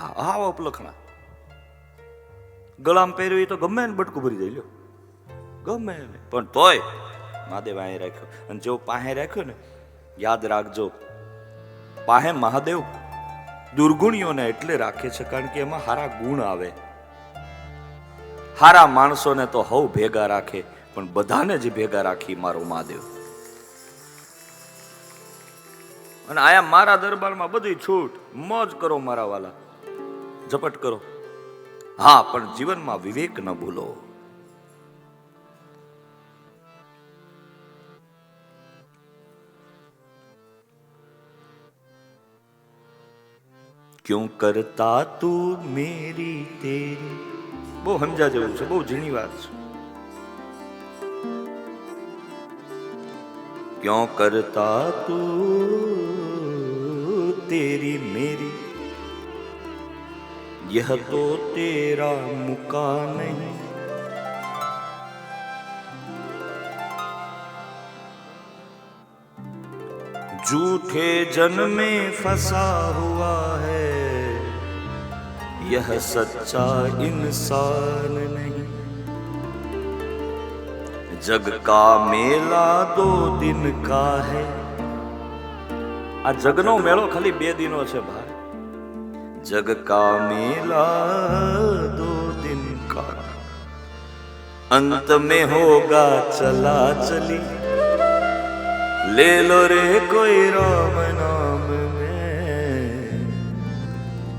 હા હા અપલખણા ગળામાં પહેર્યું એ તો ગમે ને બટકું ભરી જાય લ્યો. ગમે પણ તોય મહાદેવ અહીં રાખ્યો. અને જો પાહે રાખ્યો ને, યાદ રાખજો, પાહે મહાદેવ દુર્ગુણીઓને એટલે રાખે છે, કારણ કે એમાં હારા ગુણ આવે. હારા માણસોને તો હવ ભેગા રાખે, પણ બધાને જ ભેગા રાખી મારો મહાદેવ. અને આયા મારા દરબારમાં બધી છૂટ. મોજ કરો મારા વાલા. ઝપટ કરો. હા, પણ જીવનમાં વિવેક ન ભૂલો. ક્यों કરતા તું મેરી તેરી? બહુ સમજા જેવું છે, બહુ ઝીણી વાત છે. ક્યો કરતા તું તેરી મેરી यह तो तेरा मुका नहीं झूठे जन में फंसा हुआ है यह सच्चा इंसान नहीं जग का मेला दो दिन का है આ જગનો મેળો ખાલી બે દિનો છે ભાઈ जग का मेला दो दिन का। अंत में होगा चला चली ले लो रे कोई राम नाम में।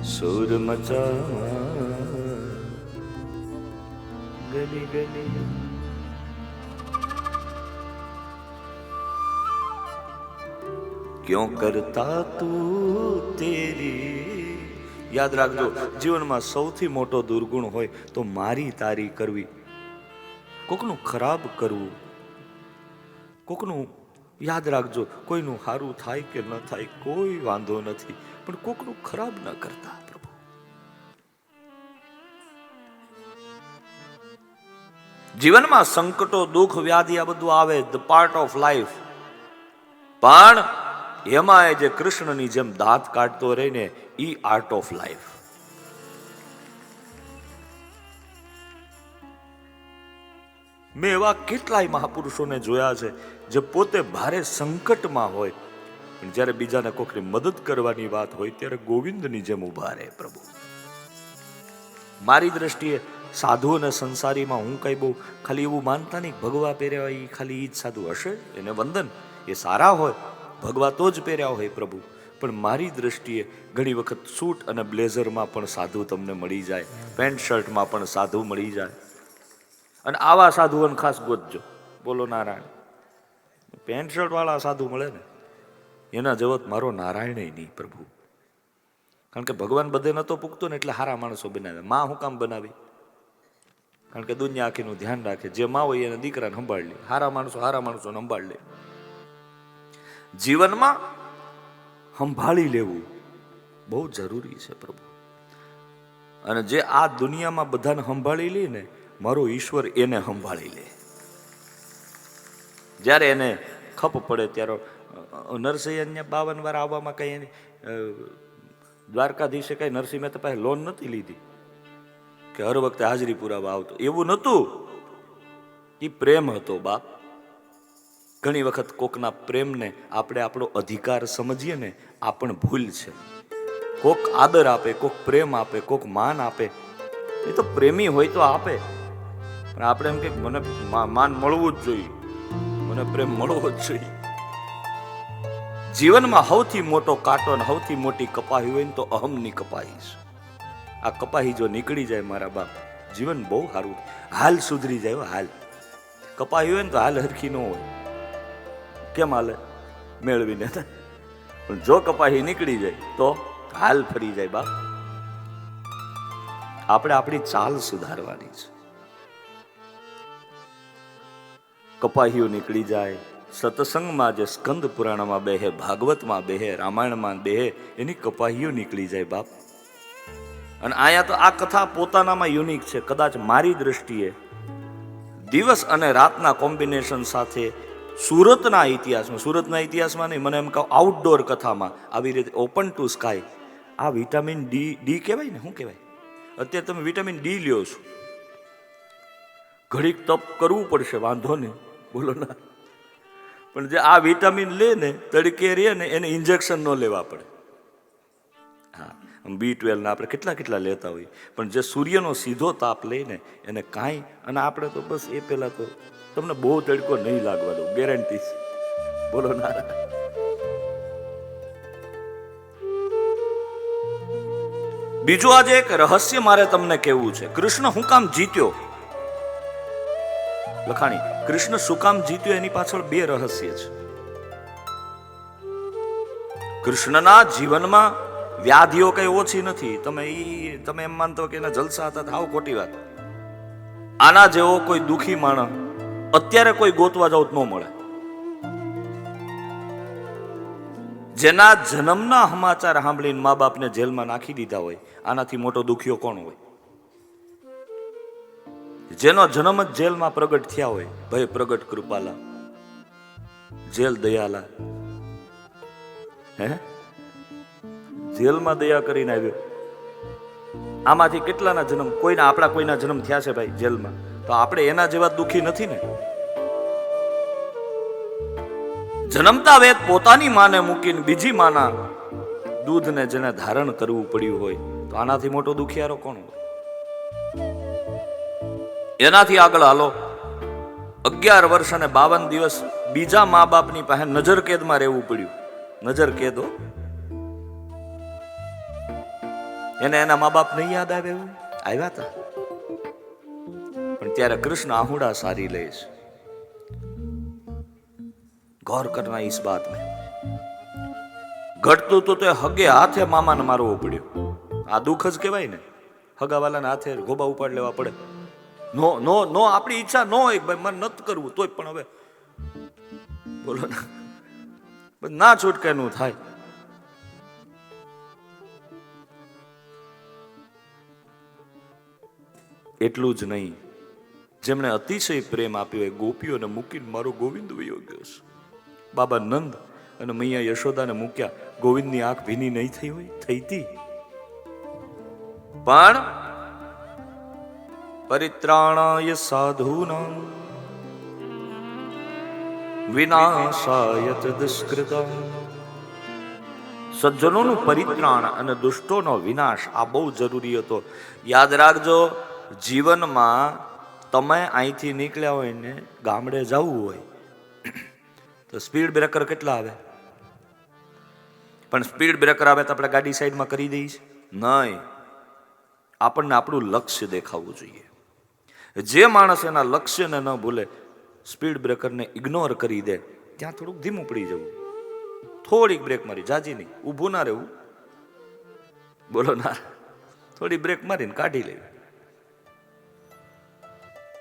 सुर मचा गली गली। क्यों करता तू तेरी યાદ રાખજો, જીવનમાં સૌથી મોટો દુર્ગુણ હોય તો મારી તારી કરવી. કોકનું ખરાબ કરવું, કોકનું યાદ રાખજો, કોઈનું સારું થાય કે ન થાય, કોઈ વાંધો નથી, પણ કોકનું ખરાબ ન કરતા, પ્રભુ. જીવનમાં સંકટો, દુઃખ, વ્યાધિ આ બધું આવે ધ પાર્ટ ઓફ લાઈફ પણ એમાં એ જે કૃષ્ણની જેમ દાંત કાઢતો રહીને ઈ આર્ટ ઓફ લાઈફ મેં એવા કેટલાય મહાપુરુષોને જોયા છે, જે પોતે ભારે સંકટમાં હોય. જ્યારે બીજાને કોકની મદદ કરવાની વાત હોય, ત્યારે ગોવિંદની જેમ ઊભા રહે પ્રભુ. મારી દ્રષ્ટિએ સાધુ અને સંસારીમાં હું કઈ બહુ ખાલી એવું માનતા નહીં, ભગવા પહેર્યા ઈ ખાલી ઈ જ સાધુ હશે, એને વંદન એ સારા હોય ભગવા તો જ પહેર્યા હોય પ્રભુ. પણ મારી દ્રષ્ટિએ ઘણી વખત સૂટ અને બ્લેઝરમાં પણ સાધુ તમને મળી જાય. પેન્ટ શર્ટમાં પણ સાધુ મળી જાય. અને આવા સાધુઓને ખાસ ગોતજો. બોલો નારાયણ. પેન્ટ શર્ટ વાળા સાધુ મળે ને? એના જેવો મારો નારાયણ નહીં પ્રભુ. કારણ કે ભગવાન બધે નતો પૂગતો ને એટલે હારા માણસો બનાવે. માં હું કામ બનાવી? કારણ કે દુનિયા આખીનું ધ્યાન રાખે. જે માં હોય એને દીકરાને સંભાળ લે. હારા માણસો હારા માણસો સંભાળ લે. જીવનમાં સંભાળી લેવું બહુ જરૂરી છે પ્રભુ. અને જે આ દુનિયામાં બધાને સંભાળી લે ને મારો ઈશ્વર એને સંભાળી લે. જ્યારે એને ખપ પડે ત્યારે અ, નરસિંહ બાવન વાર આવવામાં કઈ દ્વારકાધીશે કઈ નરસિંહ મહેતા પાસે લોન નથી લીધી. કે હર વખતે હાજરી પુરાવા આવતો. એવું નહોતું. એ પ્રેમ હતો બાપ. ઘણી વખત કોકના પ્રેમને આપણે આપણો અધિકાર સમજીએ ને, આ પણ ભૂલ છે. કોક આદર આપે, કોક પ્રેમ આપે, કોક માન આપે. એ તો પ્રેમી હોય તો આપે. પણ આપણે એમ કે મને માન મળવું જ જોઈએ. મને પ્રેમ મળવો જ જોઈએ. જીવનમાં સૌથી મોટો કાંટો અને સૌથી મોટી કપાહી હોય ને તો અહમની કપાહી છે. આ કપાહી જો નીકળી જાય મારા બાપ, જીવન બહુ સારું હાલ સુધરી જાય હાલ. કપાહી હોય ને તો હાલ હરખી ન હોય. કેમ હાલે મેળવીને. જો કપાહી નીકળી જાય, તો હાલ ફરી જાય બાપ. આપણે આપણી ચાલ સુધારવાની છે. કપાહીઓ નીકળી જાય, સત્સંગમાં જે સ્કંદ પુરાણમાં બેહે, ભાગવતમાં બેહે, રામાયણમાં બેહે, એની કપાહીઓ નીકળી જાય બાપ. અને આયા તો આ કથા પોતાનામાં યુનિક છે. કદાચ મારી દ્રષ્ટિએ દિવસ અને રાતના કોમ્બિનેશન સાથે સુરતના ઇતિહાસમાં સુરતના ઇતિહાસમાં નહીં, મને એમ કહું આઉટડોર કથામાં આવી રીતે ઓપન ટુ સ્કાય આ વિટામિન ડી ડી કહેવાય ને, શું કહેવાય? અત્યારે તમે વિટામિન ડી લ્યો છો. ઘડીક તપ કરવું પડશે, વાંધો નહીં, બોલો ના. પણ જે આ વિટામિન લે ને, તડકે રહે ને, એને ઇન્જેક્શન ન લેવા પડે. હા બી ટ્વેલ્વના આપણે કેટલા કેટલા લેતા હોઈએ. પણ જે સૂર્યનો સીધો તાપ લઈને એને કાંઈ, અને આપણે તો બસ એ પહેલાં તો તમને બહુ તડકો નહીં લાગવા દો ગેરંટી બોલો ના બીજું આજે એક રહસ્ય મારે તમને કહેવું છે. કૃષ્ણ હું કામ જીત્યો? લખાણી, કૃષ્ણ શું જીત્યો એની પાછળ બે રહસ્ય છે. કૃષ્ણના જીવનમાં વ્યાધિઓ કઈ ઓછી નથી. તમે ઈ, તમે એમ માનતો કે એના જલસા હતા આવો ખોટી વાત. આના જેવો કોઈ દુખી માણસ અત્યારે કોઈ ગોતવા જાવ ન મળે. જેના જન્મના સમાચાર સાંભળીને મા બાપને જેલમાં નાખી દીધા હોય, આનાથી મોટો દુખ્યો કોણ હોય? જેનો જન્મ જ જેલમાં પ્રગટ થયા હોય, ભય પ્રગટ કૃપાલા, જેલ દયાલા. હે? જેલમાં દયા કરીને આવ્યો. આમાંથી કેટલાના જન્મ? કોઈના, આપણા કોઈના જન્મ થયા છે ભાઈ, જેલમાં? તો આપણે એના જેવા દુખી નથી ને? જન્મતા વેદ પોતાની માને મૂકીને બીજી માના દૂધને જેને ધારણ કરવું પડ્યું હોય, તો આનાથી મોટો દુખિયારો કોણ હોય? એનાથી આગળ હાલો. અગિયાર વર્ષ અને બાવન દિવસ બીજા મા બાપની પાસે નજર કેદમાં રહેવું પડ્યું. નજર કેદો એને એના મા બાપ નહીં યાદ આવે આવ્યા હતા અને ત્યારે કૃષ્ણ આહુડા સારી લે છે. ગૌર કરના ઈસ બાત મેં ઘટતું તો તે હગે હાથે મામાને મારવો પડ્યો. આ દુઃખ જ કહેવાય ને. હગાવાલાના હાથે ગોબા ઉપાડ લેવા પડે. નો નો નો, આપણી ઈચ્છા નો હોય ભાઈ મને નત કરવું તોય પણ હવે. બોલો ને. ના છૂટકેનું થાય. એટલું જ નહીં. જેમણે અતિશય પ્રેમ આપ્યો એ ગોપીઓને મૂકીને મારો ગોવિંદ વયો ગયો છે. બાબા નંદ અને મૈયા યશોદાને મૂક્યા. ગોવિંદની આંખ ભીની નહીં થઈ હોય થઈ હતી પણ પરિત્રાણાય સાધુના વિનાશાય દુષ્કૃતા સજ્જનોનું પરિત્રાણ અને દુષ્ટોનો વિનાશ આ બહુ જરૂરી હતો. યાદ રાખજો, જીવનમાં તમે અહીંથી નીકળ્યા હોય ને ગામડે જવું હોય, તો સ્પીડ બ્રેકર કેટલા આવે? પણ સ્પીડ બ્રેકર આવે તો આપણે ગાડી સાઈડમાં કરી દઈશ? નહીં. આપણને આપણું લક્ષ્ય દેખાવું જોઈએ. જે માણસ એના લક્ષ્યને ન ભૂલે સ્પીડ બ્રેકરને ઇગ્નોર કરી દે, ત્યાં થોડુંક ધીમું પડી જવું. થોડીક બ્રેક મારી, જાજી નહીં, ઊભું ના રહેવું. બોલો ના, થોડી બ્રેક મારીને કાઢી લેવી.